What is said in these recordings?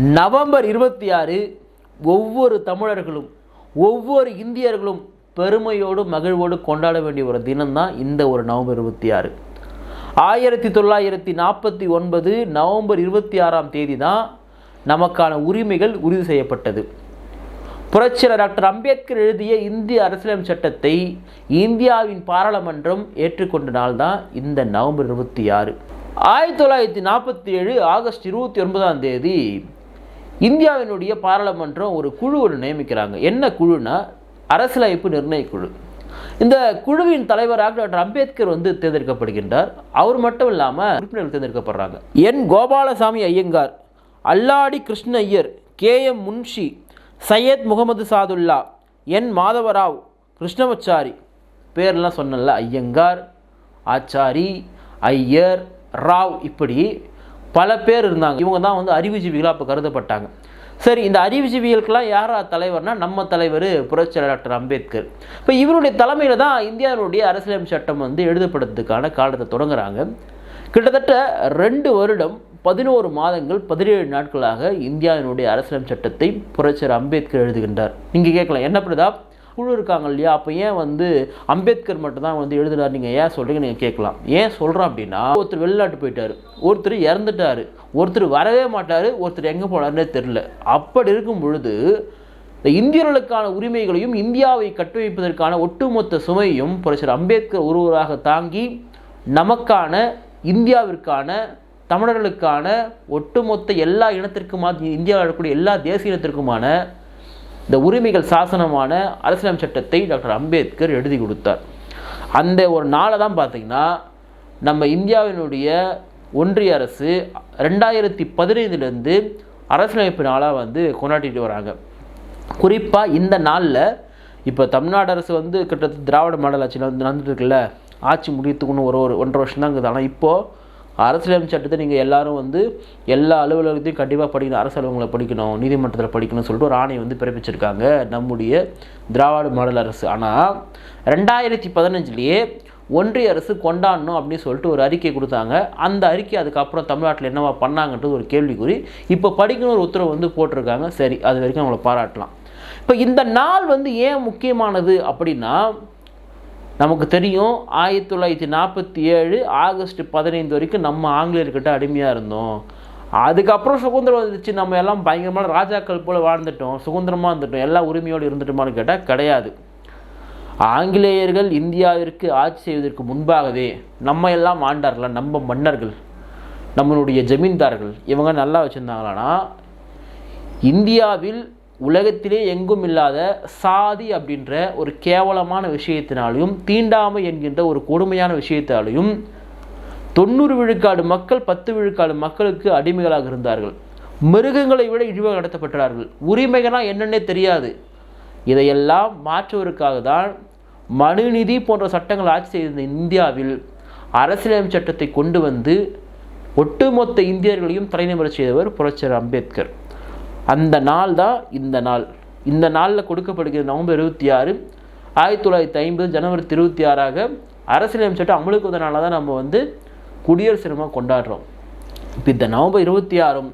November இருபத்தி ஆறு ஒவ்வொரு தமிழர்களும் ஒவ்வொரு இந்தியர்களும் பெருமையோடு மகிழ்வோடு கொண்டாட வேண்டிய ஒரு தினம்தான் இந்த ஒரு நவம்பர் இருபத்தி ஆறு. ஆயிரத்தி தொள்ளாயிரத்தி நாற்பத்தி ஒன்பது நவம்பர் இருபத்தி ஆறாம் தேதி தான் நமக்கான உரிமைகள் உறுதி செய்யப்பட்டது. புரட்சியர் டாக்டர் அம்பேத்கர் எழுதிய இந்திய அரசியலமைப்பு சட்டத்தை இந்தியாவின் பாராளுமன்றம் ஏற்றுக்கொண்ட நாள் தான் இந்த நவம்பர் இருபத்தி ஆறு. ஆயிரத்தி தொள்ளாயிரத்தி நாற்பத்தி ஏழு ஆகஸ்ட் இருபத்தி ஒன்பதாம் தேதி இந்தியாவினுடைய பாராளுமன்றம் ஒரு குழு ஒன்று நியமிக்கிறாங்க. என்ன குழுனா அரசியலமைப்பு நிர்ணய குழு. இந்த குழுவின் தலைவராக டாக்டர் அம்பேத்கர் வந்து தேர்ந்தெடுக்கப்படுகின்றார். அவர் மட்டும் இல்லாமல் உறுப்பினர்கள் தேர்ந்தெடுக்கப்படுறாங்க. N Gopalaswami Ayyangar Alladi Krishna Iyer K M Munshi Syed Mohammed Saadulla N Madhava Rao Krishnamachari பேர்லாம் சொன்னல ஐயங்கார் ஆச்சாரி ஐயர் ராவ் இப்படி பல பேர் இருந்தாங்க. இவங்க தான் வந்து அறிவுஜீவிகளாக அப்போ கருதப்பட்டாங்க. சரி இந்த அறிவுஜீவிகளுக்கெல்லாம் யாரா தலைவர்னா நம்ம தலைவர் புரட்சியாளர் டாக்டர் அம்பேத்கர். இப்போ இவருடைய தலைமையில் தான் இந்தியாவினுடைய அரசியலமைப்பு சட்டம் வந்து எழுதப்படுறதுக்கான காலத்தை தொடங்குறாங்க. கிட்டத்தட்ட ரெண்டு வருடம் பதினோரு மாதங்கள் பதினேழு நாட்களாக இந்தியாவினுடைய அரசியலமைப்பு சட்டத்தை புரட்சியாளர் அம்பேத்கர் எழுதுகின்றார். நீங்கள் கேட்கலாம் என்ன பிரதாப்? குழு இருக்காங்க இல்லையா? அப்போ ஏன் வந்து அம்பேத்கர் மட்டும் தான் வந்து எழுதுனார்? நீங்கள் ஏன் சொல்கிறீங்க நீங்கள் கேட்கலாம். ஏன் சொல்கிறோம் அப்படின்னா ஒருத்தர் வெளிநாட்டு போயிட்டார் ஒருத்தர் இறந்துட்டார் ஒருத்தர் வரவே மாட்டார் ஒருத்தர் எங்கே போனார்னே தெரில அப்படி இருக்கும் பொழுது இந்த இந்தியர்களுக்கான உரிமைகளையும் இந்தியாவை கட்டமைப்பதற்கான ஒட்டுமொத்த சுமையும் புரட்சியர் அம்பேத்கர் ஒருவராக தாங்கி நமக்கான இந்தியாவிற்கான தமிழர்களுக்கான ஒட்டுமொத்த எல்லா இனத்திற்குமான இந்தியாவில் இருக்கக்கூடிய எல்லா தேசிய இனத்திற்குமான இந்த உரிமைகள் சாசனமான அரசியலமைப்பு சட்டத்தை டாக்டர் அம்பேத்கர் எழுதி கொடுத்தார். அந்த ஒரு நாளை தான் பார்த்தீங்கன்னா நம்ம இந்தியாவினுடைய ஒன்றிய அரசு ரெண்டாயிரத்தி பதினைந்துலேருந்து அரசியலமைப்பு நாளாக வந்து கொண்டாடிட்டு வராங்க. குறிப்பாக இந்த நாளில் இப்போ தமிழ்நாடு அரசு வந்து கிட்டத்தட்ட திராவிட மாடல் ஆட்சியில் வந்து நடந்துட்டு இருக்குல்ல ஆட்சி முடியத்துக்குன்னு ஒரு ஒரு ஒன்றரை வருஷம் தான் இருக்குது. ஆனால் இப்போது அரசியலமைப்பு சட்டத்தை நீங்கள் எல்லாரும் வந்து எல்லா அலுவலகத்தையும் கண்டிப்பாக படிக்கணும். அரசு அலுவலகங்களை படிக்கணும் நீதிமன்றத்தில் படிக்கணும்னு சொல்லிட்டு ஒரு ஆணையை வந்து பிறப்பிச்சிருக்காங்க நம்முடைய திராவிட மாடல் அரசு. ஆனால் ரெண்டாயிரத்தி பதினஞ்சுலேயே ஒன்றிய அரசு கொண்டாடணும் அப்படின்னு சொல்லிட்டு ஒரு அறிக்கை கொடுத்தாங்க. அந்த அறிக்கை அதுக்கப்புறம் தமிழ்நாட்டில் என்னவா பண்ணாங்கன்றது ஒரு கேள்விக்குறி. இப்போ படிக்கணும் ஒரு உத்தரவு வந்து போட்டிருக்காங்க. சரி அது வரைக்கும் அவங்கள பாராட்டலாம். இப்போ இந்த நாள் வந்து ஏன் முக்கியமானது அப்படின்னா நமக்கு தெரியும் ஆயிரத்தி தொள்ளாயிரத்தி நாற்பத்தி ஏழு ஆகஸ்ட் பதினைந்து வரைக்கும் நம்ம ஆங்கிலேயர்கிட்ட அடிமையாக இருந்தோம். அதுக்கப்புறம் சுதந்திரம் வந்துச்சு நம்ம எல்லாம் பயங்கரமான ராஜாக்கள் போல் வாழ்ந்துட்டோம். சுதந்திரமாக இருந்துட்டோம். எல்லா உரிமையோடு இருந்துட்டோமான்னு கேட்டால் கிடையாது. ஆங்கிலேயர்கள் இந்தியாவிற்கு ஆட்சி செய்வதற்கு முன்பாகவே நம்ம எல்லாம் ஆண்டார்களா? நம்ம மன்னர்கள் நம்மளுடைய ஜமீன்தார்கள் இவங்க நல்லா வச்சுருந்தாங்களான்னா இந்தியாவில் உலகத்திலே எங்கும் இல்லாத சாதி அப்படின்ற ஒரு கேவலமான விஷயத்தினாலையும் தீண்டாமை என்கின்ற ஒரு கொடுமையான விஷயத்தாலையும் தொண்ணூறு விழுக்காடு மக்கள் பத்து விழுக்காடு மக்களுக்கு அடிமைகளாக இருந்தார்கள். மிருகங்களை விட இழிவாக நடத்தப்பட்டார்கள். உரிமைகள்லாம் என்னென்னே தெரியாது. இதையெல்லாம் மாற்றுவதற்காக தான் மனுநீதி போன்ற சட்டங்கள் ஆட்சி செய்திருந்த இந்தியாவில் அரசியலமைப்பு சட்டத்தை கொண்டு வந்து ஒட்டுமொத்த இந்தியர்களையும் தலைநிமிர செய்தவர் புரட்சர் அம்பேத்கர். அந்த நாள் தான் இந்த நாள். இந்த நாளில் கொடுக்கப்படுகிற நவம்பர் இருபத்தி ஆறு ஆயிரத்தி தொள்ளாயிரத்தி ஐம்பது ஜனவரி இருபத்தி ஆறாக அரசியலமைப்பு சட்டம் அமலுக்கு வந்த தான் நம்ம வந்து குடியரசு தினமாக கொண்டாடுறோம். இப்போ இந்த நவம்பர் இருபத்தி ஆறும்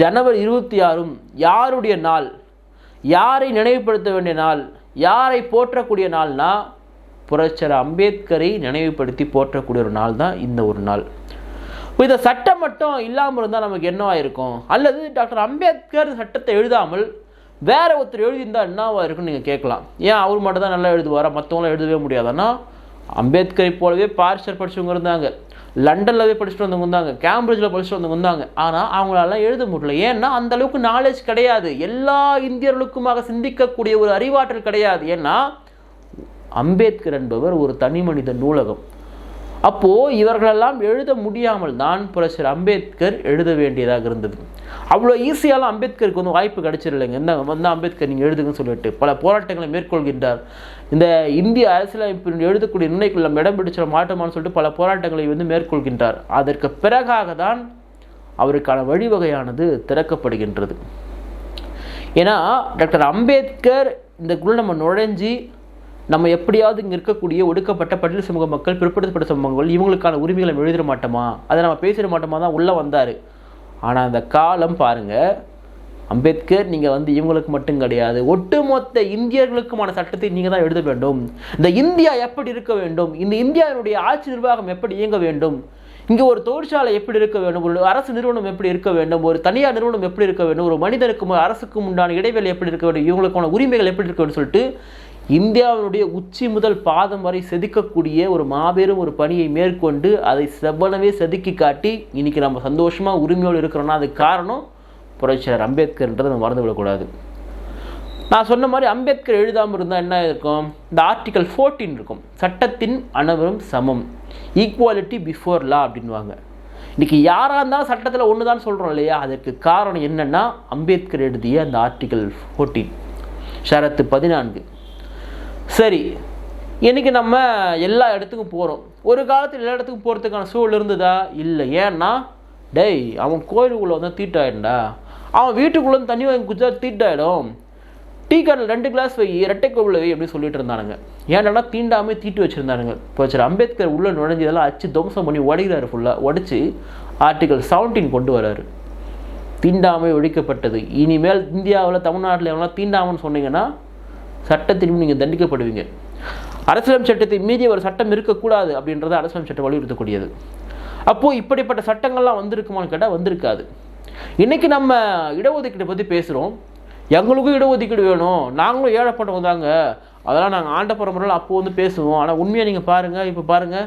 ஜனவரி இருபத்தி ஆறும் யாருடைய நாள்? யாரை நினைவுபடுத்த வேண்டிய நாள்? யாரை போற்றக்கூடிய நாள்னா புரட்சர் அம்பேத்கரை நினைவுபடுத்தி போற்றக்கூடிய ஒரு நாள் தான் இந்த ஒரு நாள். இந்த சட்டம் மட்டும் இல்லாமல் இருந்தால் நமக்கு என்னவாக இருக்கும்? அல்லது டாக்டர் அம்பேத்கர் சட்டத்தை எழுதாமல் வேற ஒருத்தர் எழுதியிருந்தால் என்னவா இருக்குன்னு நீங்கள் கேட்கலாம். ஏன் அவர் மட்டும் தான் நல்லா எழுதுவாரா? மற்றவங்களாம் எழுதவே முடியாதுன்னா அம்பேத்கரை போலவே பாரிஸ்டர் படிச்சவங்க இருந்தாங்க. லண்டனில் போய் படிச்சுட்டு வந்தவங்க இருந்தாங்க. கேம்பிரிட்ஜில் படிச்சுட்டு வந்தவங்க இருந்தாங்க. ஆனால் அவங்களால எழுத முடியல. ஏன்னா அந்த அளவுக்கு நாலேஜ் கிடையாது. எல்லா இந்தியர்களுக்குமாக சிந்திக்கக்கூடிய ஒரு அறிவாற்றல் கிடையாது. ஏன்னா அம்பேத்கர் என்பவர் ஒரு தனி மனித நூலகம். அப்போது இவர்களெல்லாம் எழுத முடியாமல் தான் புரட்சியர் அம்பேத்கர் எழுத வேண்டியதாக இருந்தது. அவ்வளோ ஈஸியாலாம் அம்பேத்கருக்கு வந்து வாய்ப்பு கிடைச்சிடலைங்க என்ன வந்து அம்பேத்கர் நீங்கள் எழுதுங்கன்னு சொல்லிட்டு பல போராட்டங்களை மேற்கொள்கின்றார். இந்த இந்திய அரசியலமைப்பில் எழுதக்கூடிய நிர்ணயக்குள் நம்ம இடம் பிடிச்சிட மாட்டோமான்னு சொல்லிட்டு பல போராட்டங்களை வந்து மேற்கொள்கின்றார். அதற்கு பிறகாக தான் அவருக்கான வழிவகையானது திறக்கப்படுகின்றது. ஏன்னா டாக்டர் அம்பேத்கர் இந்த குழு நம்ம நுழைஞ்சி நம்ம எப்படியாவது இங்கே இருக்கக்கூடிய ஒடுக்கப்பட்ட பட்டியல் சமூக மக்கள் பிற்படுத்தப்பட்ட சமூகங்கள் இவங்களுக்கான உரிமைகளை எழுதிட மாட்டோமா? அதை நம்ம பேசிட மாட்டோமா தான் உள்ளே வந்தார். ஆனால் அந்த காலம் பாருங்கள் அம்பேத்கர் நீங்கள் வந்து இவங்களுக்கு மட்டும் கிடையாது. ஒட்டுமொத்த இந்தியர்களுக்குமான சட்டத்தை நீங்கள் தான் எழுத வேண்டும். இந்த இந்தியா எப்படி இருக்க வேண்டும்? இந்த இந்தியாவினுடைய ஆட்சி நிர்வாகம் எப்படி இயங்க வேண்டும்? இங்கே ஒரு தொழிற்சாலை எப்படி இருக்க வேண்டும்? ஒரு அரசு நிறுவனம் எப்படி இருக்க வேண்டும்? ஒரு தனியார் நிறுவனம் எப்படி இருக்க வேண்டும்? ஒரு மனிதனுக்கும் அரசுக்கும் உண்டான இடைவெளி எப்படி இருக்க வேண்டும்? இவங்களுக்கான உரிமைகள் எப்படி இருக்க வேண்டும் சொல்லிட்டு இந்தியாவினுடைய உச்சி முதல் பாதம் வரை செதுக்கக்கூடிய ஒரு மாபெரும் ஒரு பணியை மேற்கொண்டு அதை செவ்வனவே செதுக்கி காட்டி இன்னைக்கு நம்ம சந்தோஷமாக உரிமையோடு இருக்கிறோம்னா அதுக்கு காரணம் புரட்சியாளர் அம்பேத்கர்ன்றதை நம்ம மறந்து விடக்கூடாது. நான் சொன்ன மாதிரி அம்பேத்கர் எழுதாமல் இருந்தால் என்ன இருக்கும்? இந்த ஆர்டிக்கல் ஃபோர்டீன் இருக்கும். சட்டத்தின் அனைவரும் சமம். ஈக்குவாலிட்டி பிஃபோர் லா அப்படின்வாங்க இன்றைக்கி யாராக இருந்தாலும் சட்டத்தில் ஒன்று தான் சொல்கிறோம் இல்லையா? அதற்கு காரணம் என்னன்னா அம்பேத்கர் எழுதிய அந்த ஆர்டிக்கல் ஃபோர்டீன் ஷரத்து பதினான்கு. சரி இன்றைக்கி நம்ம எல்லா இடத்துக்கும் போகிறோம் ஒரு காலத்தில் எல்லா இடத்துக்கும் போகிறதுக்கான சூழல் இருந்ததா? இல்லை. ஏன்னா டேய் அவன் கோயிலுக்குள்ளே வந்து தீட்டாயிடும்டா. அவன் வீட்டுக்குள்ளே வந்து தண்ணி வாங்கி குச்சா தீட்டாயிடும். டீ கடையில் ரெண்டு கிளாஸ் வை இரட்டை கோவில் வை அப்படின்னு சொல்லிட்டு இருந்தானுங்க. ஏன்னா தீண்டாமே தீட்டு வச்சுருந்தானுங்க. இப்போ சரி அம்பேத்கர் உள்ளே நுழைஞ்சதெல்லாம் அச்சு துவம்சம் பண்ணி உடைகிறாரு ஃபுல்லாக உடச்சி ஆர்டிகல் 17 கொண்டு வராரு. தீண்டாமை ஒழிக்கப்பட்டது. இனிமேல் இந்தியாவில் தமிழ்நாட்டில் எவனா தீண்டாமன்னு சொன்னீங்கன்னா சட்டத்தின் நீங்கள் தண்டிக்கப்படுவீங்க. அரசியலமைப்பு சட்டத்தை மீறி ஒரு சட்டம் இருக்கக்கூடாது அப்படின்றத அரசியலமைப்பு சட்டம் வலியுறுத்தக்கூடியது. அப்போது இப்படிப்பட்ட சட்டங்கள்லாம் வந்திருக்குமான்னு கேட்டால் வந்திருக்காது. இன்றைக்கி நம்ம இடஒதுக்கீடு பற்றி பேசுகிறோம் எங்களுக்கும் இடஒதுக்கீடு வேணும். நாங்களும் ஏழைப்பட்டவங்க தாங்க. அதெல்லாம் நாங்கள் ஆண்ட பரம்பரையில் அப்போது வந்து பேசுவோம். ஆனால் உண்மையாக நீங்கள் பாருங்கள் இப்போ பாருங்கள்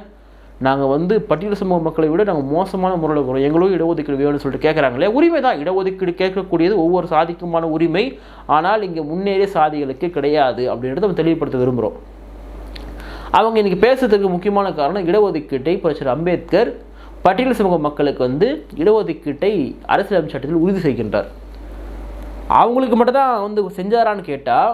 நாங்கள் வந்து பட்டியல் சமூக மக்களை விட நாங்கள் மோசமான முறையில் இருக்கிறோம் எங்களும் இடஒதுக்கீடு வேணும்னு சொல்லிட்டு கேட்குறாங்களே உரிமை தான். இடஒதுக்கீடு கேட்கக்கூடியது ஒவ்வொரு சாதிக்குமான உரிமை. ஆனால் இங்கே முன்னேறிய சாதிகளுக்கு கிடையாது அப்படின்றத நம்ம தெளிவுபடுத்த விரும்புகிறோம் அவங்க இன்றைக்கி பேசுறதுக்கு முக்கியமான காரணம் இடஒதுக்கீட்டை புரட்சியர் அம்பேத்கர் பட்டியல் சமூக மக்களுக்கு வந்து இடஒதுக்கீட்டை அரசியலமைப்பு சட்டத்தில் உறுதி செய்கின்றார். அவங்களுக்கு மட்டும்தான் வந்து செஞ்சாரான்னு கேட்டால்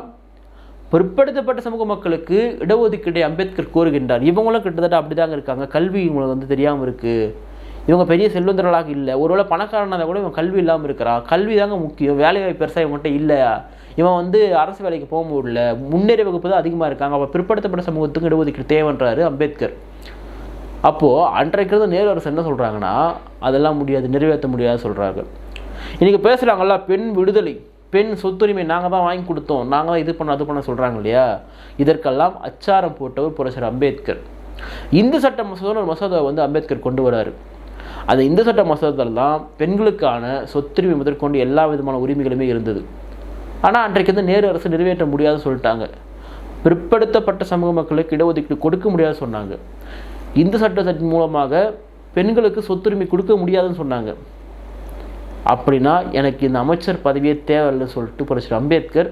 பிற்படுத்தப்பட்ட சமூக மக்களுக்கு இடஒதுக்கீடை அம்பேத்கர் கூறுகின்றார் இவங்களும் கிட்டத்தட்ட அப்படிதாங்க இருக்காங்க. கல்வி இவங்களுக்கு வந்து தெரியாமல் இருக்குது இவங்க பெரிய செல்வந்தர்களாக இல்லை. ஒருவேளை பணக்காரனாக கூட இவன் கல்வி இல்லாமல் இருக்கிறான் கல்வி தாங்க முக்கியம். வேலைவாய்ப்பு பெருசாக இவங்ககிட்ட இல்லை. இவன் வந்து அரசு வேலைக்கு போக முடியல. முன்னேறி வகுப்பு தான் அதிகமாக இருக்காங்க. அப்போ பிற்படுத்தப்பட்ட சமூகத்துக்கு இடஒதுக்கீடு தேவைன்றாரு அம்பேத்கர். அப்போது அன்றைக்கு இருந்த நேரு அரசு என்ன சொல்கிறாங்கன்னா அதெல்லாம் முடியாது நிறைவேற்ற முடியாது சொல்கிறாங்க இன்றைக்கி பேசுகிறாங்களா பெண் விடுதலை. பெண் சொத்துரிமை நாங்கள் தான் வாங்கி கொடுத்தோம். நாங்கள் தான் இது பண்ண அது பண்ண சொல்கிறாங்க இல்லையா? இதற்கெல்லாம் அச்சாரம் போட்டவர் புரட்சியர் அம்பேத்கர். இந்து சட்ட மசோதா ஒரு மசோதாவை வந்து அம்பேத்கர் கொண்டு வராரு. அந்த இந்து சட்ட மசோதாவில் தான் பெண்களுக்கான சொத்துரிமை முதற்கொண்டு எல்லா விதமான உரிமைகளுமே இருந்தது. ஆனால் அன்றைக்கு வந்து நேரு அரசு நிறைவேற்ற முடியாதுன்னு சொல்லிட்டாங்க. பிற்படுத்தப்பட்ட சமூக மக்களுக்கு இடஒதுக்கீடு கொடுக்க முடியாது சொன்னாங்க. இந்து சட்டத்தின் மூலமாக பெண்களுக்கு சொத்துரிமை கொடுக்க முடியாதுன்னு சொன்னாங்க. அப்படின்னா எனக்கு இந்த அமைச்சர் பதவியே தேவையில்லை சொல்லிட்டு புரட்சி அம்பேத்கர்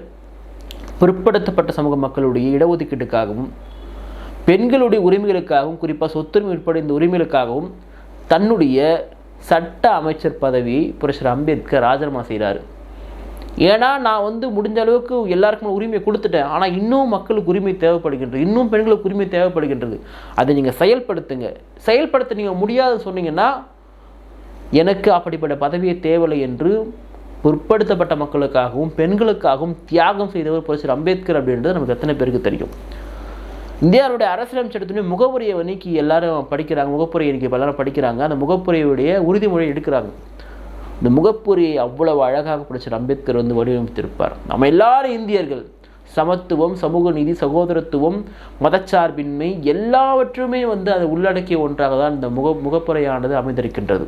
பிற்படுத்தப்பட்ட சமூக மக்களுடைய இடஒதுக்கீட்டுக்காகவும் பெண்களுடைய உரிமைகளுக்காகவும் குறிப்பாக சொத்துரிமை உட்பட இந்த உரிமைகளுக்காகவும் தன்னுடைய சட்ட அமைச்சர் பதவியை புரட்சர் அம்பேத்கர் ராஜினாமா செய்கிறார் ஏன்னா நான் வந்து முடிஞ்ச அளவுக்கு எல்லாருக்கும் உரிமை கொடுத்துட்டேன். ஆனால் இன்னும் மக்களுக்கு உரிமை தேவைப்படுகின்றது. இன்னும் பெண்களுக்கு உரிமை தேவைப்படுகின்றது. அதை நீங்கள் செயல்படுத்துங்க. செயல்படுத்த நீங்கள் முடியாதுன்னு சொன்னீங்கன்னா எனக்கு அப்படிப்பட்ட பதவியை தேவையில்லை என்று பிற்படுத்தப்பட்ட மக்களுக்காகவும் பெண்களுக்காகவும் தியாகம் செய்தவர் புரட்சியர் அம்பேத்கர் அப்படின்றது நமக்கு எத்தனை பேருக்கு தெரியும். இந்தியாவுடைய அரசியலமைச்சர் எடுத்துமே முகப்புரையை நீக்கி எல்லாரும் படிக்கிறாங்க முகப்புரையை இன்னைக்கு எல்லாரும் படிக்கிறாங்க. அந்த முகப்புரையுடைய உறுதிமொழி எடுக்கிறாங்க. இந்த முகப்புரியை அவ்வளவு அழகாக புரட்சர் அம்பேத்கர் வந்து வடிவமைத்திருப்பார். நம்ம எல்லாரும் இந்தியர்கள் சமத்துவம் சமூக நீதி சகோதரத்துவம் மதச்சார்பின்மை எல்லாவற்றுமே வந்து அதை உள்ளடக்கிய ஒன்றாக தான் இந்த முக முகப்புரையானது அமைந்திருக்கின்றது.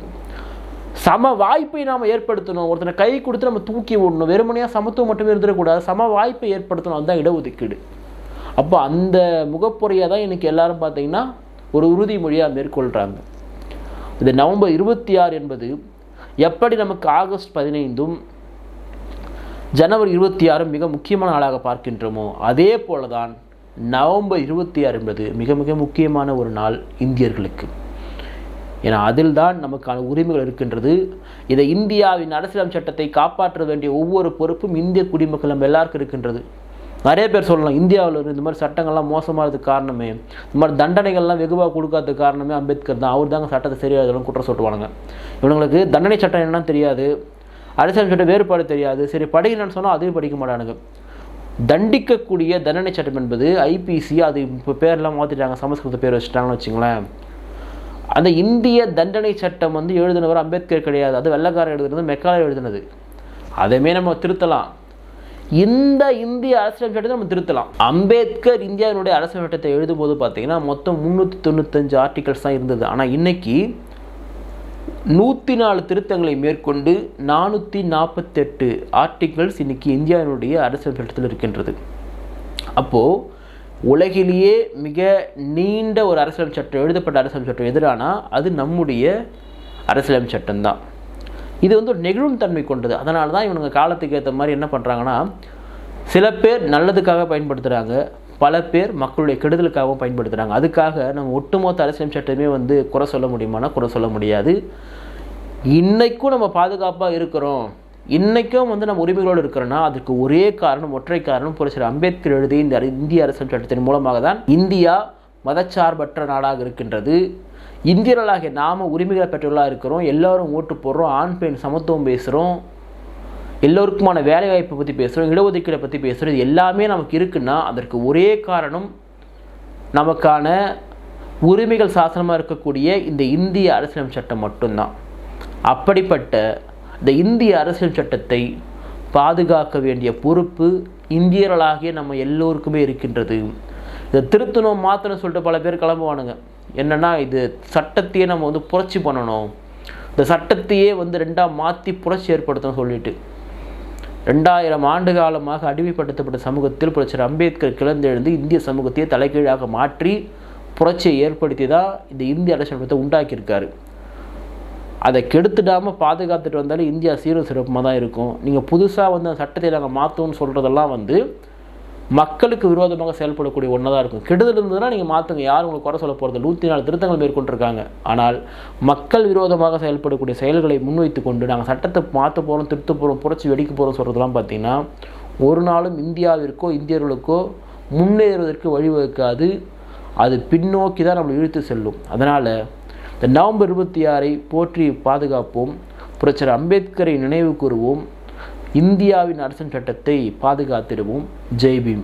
சம வாய்ப்பை நாம் ஏற்படுத்தணும். ஒருத்தனை கை கொடுத்து நம்ம தூக்கி விடணும் வெறுமனையாக சமத்துவம் மட்டுமே இருந்துடக்கூடாது சம வாய்ப்பை ஏற்படுத்தணும். அதுதான் இடஒதுக்கீடு. அப்போ அந்த முகப்புரையை தான் எனக்கு எல்லாரும் பார்த்தீங்கன்னா ஒரு உறுதிமொழியாக மேற்கொள்கிறாங்க இது நவம்பர் இருபத்தி ஆறு என்பது எப்படி நமக்கு ஆகஸ்ட் பதினைந்தும் ஜனவரி இருபத்தி ஆறும் மிக முக்கியமான நாளாக பார்க்கின்றோமோ அதே போல தான் நவம்பர் இருபத்தி ஆறு என்பது மிக மிக முக்கியமான ஒரு நாள் இந்தியர்களுக்கு. ஏன்னா அதில் தான் நமக்கான உரிமைகள் இருக்கின்றது. இதை இந்தியாவின் அரசியலமைப்பு சட்டத்தை காப்பாற்ற வேண்டிய ஒவ்வொரு பொறுப்பும் இந்திய குடிமக்கள் நம்ம எல்லாருக்கும் இருக்கின்றது. நிறைய பேர் சொல்லலாம் இந்தியாவில் இந்த மாதிரி சட்டங்கள்லாம் மோசமானதுக்கு காரணமே இந்த மாதிரி தண்டனைகள்லாம் வெகுவாக கொடுக்காத காரணமே அம்பேத்கர் தான். அவர் தாங்க சட்டத்தை சரியாக குற்றம் சொல்லுவாங்க இவங்களுக்கு தண்டனை சட்டம் என்னன்னு தெரியாது. அரசியல் சட்டம் வேறுபாடு தெரியாது. சரி படிக்கணும்னு சொன்னால் அதையும் படிக்க மாட்டானுங்க. தண்டிக்கக்கூடிய தண்டனை சட்டம் என்பது ஐபிசி அது இப்போ பேர்லாம் மாற்றிட்டாங்க சமஸ்கிருத பேர் வச்சுட்டாங்கன்னு வச்சுங்களேன். அந்த இந்திய தண்டனை சட்டம் வந்து எழுதினவர் அம்பேத்கர் கிடையாது. அது வெள்ளக்காரர் எழுதுனது மெக்காலர் எழுதினது. அதையுமே நம்ம திருத்தலாம். இந்த இந்திய அரசியல் சட்டத்தை நம்ம திருத்தலாம். அம்பேத்கர் இந்தியாவினுடைய அரசியல் சட்டத்தை எழுதும்போது பார்த்தீங்கன்னா மொத்தம் முந்நூற்றி தொண்ணூத்தஞ்சு ஆர்டிகல்ஸ் தான் இருந்தது. ஆனால் இன்னைக்கு நூற்றி நாலு திருத்தங்களை மேற்கொண்டு நானூற்றி நாற்பத்தெட்டு ஆர்டிகல்ஸ் இன்னைக்கு இந்தியாவினுடைய அரசியல் சட்டத்தில் இருக்கின்றது. அப்போது உலகிலேயே மிக நீண்ட ஒரு அரசியல் சட்டம் எழுதப்பட்ட அரசியல் சட்டம் எதிரானா அது நம்முடைய அரசியலமைப்பு சட்டம்தான். இது வந்து ஒரு நெகிழும் தன்மை கொண்டது. அதனால தான் இவனுங்க காலத்துக்கு ஏற்ற மாதிரி என்ன பண்ணுறாங்கன்னா சில பேர் நல்லதுக்காக பயன்படுத்துகிறாங்க பல பேர் மக்களுடைய கெடுதலுக்காகவும் பயன்படுத்துகிறாங்க அதுக்காக நம்ம ஒட்டுமொத்த அரசியல் சட்டமே வந்து குறை சொல்ல முடியுமானா குறை சொல்ல முடியாது. இன்றைக்கும் நம்ம பாதுகாப்பாக இருக்கிறோம். இன்றைக்கும் வந்து நம்ம உரிமைகளோடு இருக்கிறோன்னா அதுக்கு ஒரே காரணம் ஒற்றை காரணம் புரட்சியர் அம்பேத்கர் எழுதிய இந்த இந்திய அரசியல் சட்டத்தின் மூலமாக தான் இந்தியா மதச்சார்பற்ற நாடாக இருக்கின்றது. இந்தியர்களாகிய நாம உரிமைகளை பெற்றவர்களாக இருக்கிறோம். எல்லாரும் ஓட்டு போடுறோம் ஆண் பெண் சமத்துவம் பேசுகிறோம் எல்லோருக்குமான வேலைவாய்ப்பை பற்றி பேசுகிறோம் இடஒதுக்கீடை பற்றி பேசுகிறோம் இது எல்லாமே நமக்கு இருக்குன்னா அதற்கு ஒரே காரணம் நமக்கான உரிமைகள் சாசனமாக இருக்கக்கூடிய இந்த இந்திய அரசியலமைப்பு சட்டம் மட்டும்தான். அப்படிப்பட்ட இந்த இந்திய அரசியல் சட்டத்தை பாதுகாக்க வேண்டிய பொறுப்பு இந்தியர்களாகிய நம்ம எல்லோருக்குமே இருக்கின்றது. இதை திருத்தணும் மாற்றணும் சொல்லிட்டு பல பேர் கிளம்புவானுங்க. என்னென்னா இது சட்டத்தையே நம்ம வந்து புரட்சி பண்ணணும். இந்த சட்டத்தையே வந்து ரெண்டாக மாற்றி புரட்சி ஏற்படுத்தணும் சொல்லிட்டு. ரெண்டாயிரம் ஆண்டு காலமாக அடிமைப்படுத்தப்பட்ட சமூகத்தில் புரட்சியர் அம்பேத்கர் கிளந்தெழுந்து இந்திய சமூகத்தையே தலைகீழாக மாற்றி புரட்சியை ஏற்படுத்தி தான் இந்த இந்திய அரசியல் உண்டாக்கியிருக்காரு. அதை கெடுத்துடாமல் பாதுகாத்துட்டு வந்தாலும் இந்தியா சீரும் சிறப்புமாக தான் இருக்கும். நீங்கள் புதுசாக வந்து அந்த சட்டத்தை நாங்கள் மாற்றோம்னு சொல்கிறதெல்லாம் வந்து மக்களுக்கு விரோதமாக செயல்படக்கூடிய ஒன்றா தான் இருக்கும். கெடுதல் இருந்ததுன்னா நீங்கள் மாற்றுங்க யாரும் உங்களுக்கு குறை சொல்ல போகிறது நூற்றி நாலு திருத்தங்கள் மேற்கொண்டிருக்காங்க. ஆனால் மக்கள் விரோதமாக செயல்படக்கூடிய செயல்களை முன்வைத்து கொண்டு நாங்கள் சட்டத்தை மாற்ற போகிறோம் திருத்த போகிறோம் புரட்சி வெடிக்க போகிறோம் சொல்கிறதெல்லாம் பார்த்திங்கன்னா ஒரு நாளும் இந்தியாவிற்கோ இந்தியர்களுக்கோ முன்னேறுவதற்கு வழிவகுக்காது. அது பின்னோக்கி தான் நம்மளை இழுத்து செல்லும். அதனால் இந்த நவம்பர் இருபத்தி ஆறை போற்றி பாதுகாப்போம். புரட்சர் அம்பேத்கரை நினைவு கூறுவோம். இந்தியாவின் அரசன் சட்டத்தை பாதுகாத்திடுவோம். ஜெய் பீம்.